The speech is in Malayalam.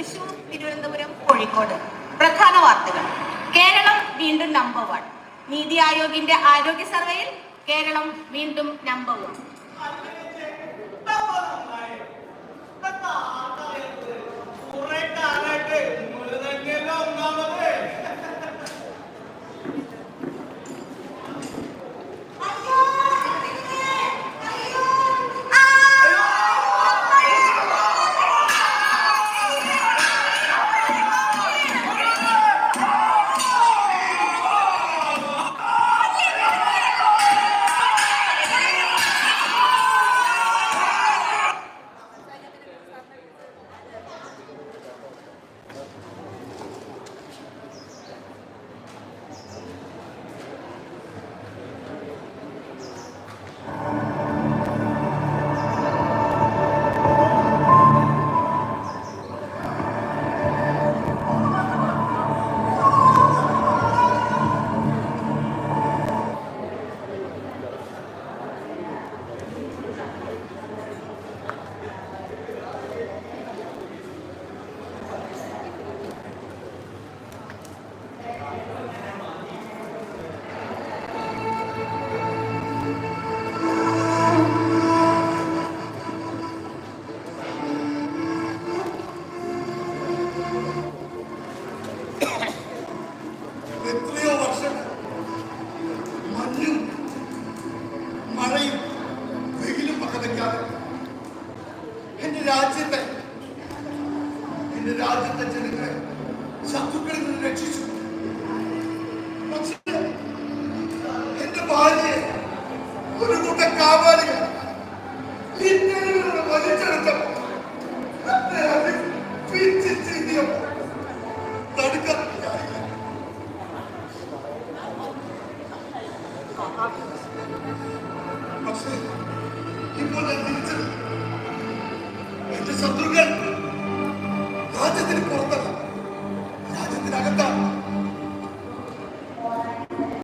തൃശൂർ തിരുവനന്തപുരം കോഴിക്കോട്. പ്രധാന വാർത്തകൾ. കേരളം വീണ്ടും നമ്പർ വൺ നീതി ആയോഗിന്റെ ആരോഗ്യ സർവേയിൽ കേരളം വീണ്ടും നമ്പർ വൺ രാജ്യത്തെ എന്റെ രാജ്യത്തെ ജനങ്ങളെ ശത്രുക്കളിൽ നിന്ന് രക്ഷിച്ചു എന്റെ ഭാര്യയെ ഒരു കൂട്ടം കാവാലികൾ വലിച്ചെടുത്തപ്പോൾ. പക്ഷേ ഇപ്പോൾ ഞാൻ തിരിച്ചത് എന്റെ ശത്രുക്കൾ രാജ്യത്തിന് പുറത്ത്